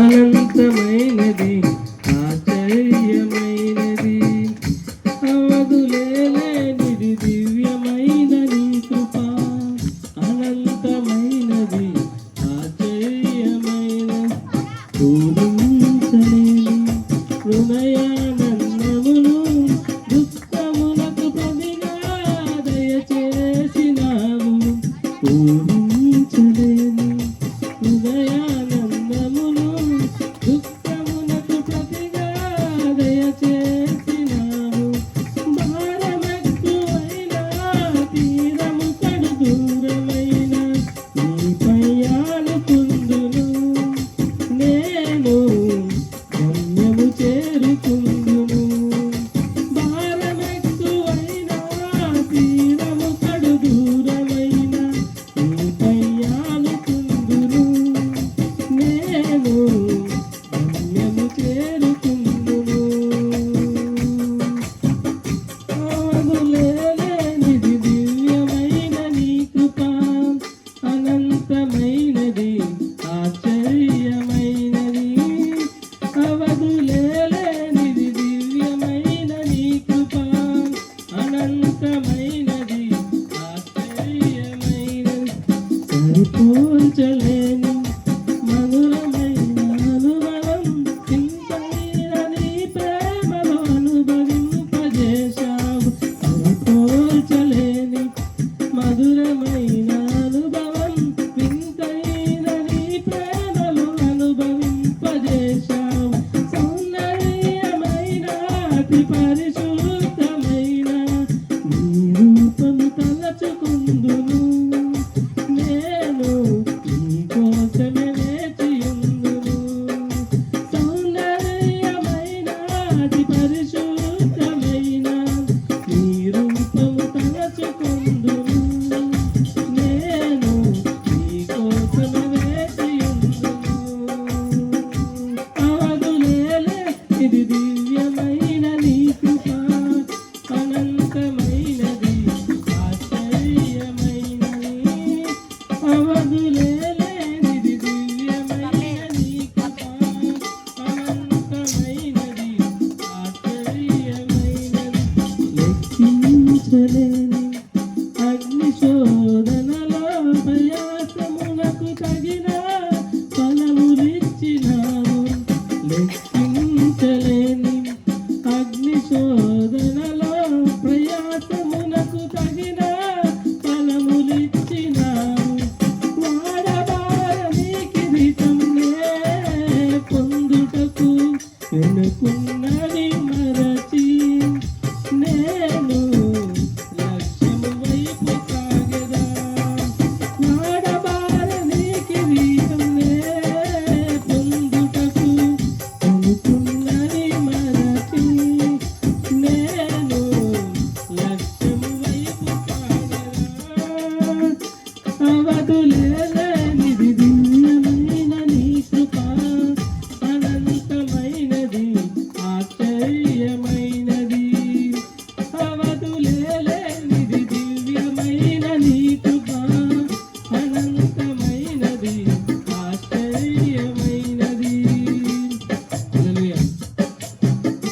అనంతమైనది ఆశ్చర్యమైనది. అవధులేనిది దివ్యమైన నీ కృప. అనంతమైనది ఆశ్చర్యమైన పూరించలేని హృదయానందమును దుఃఖములకు ప్రతిగా దయచేసినావు పూరించలేని హృదయా चले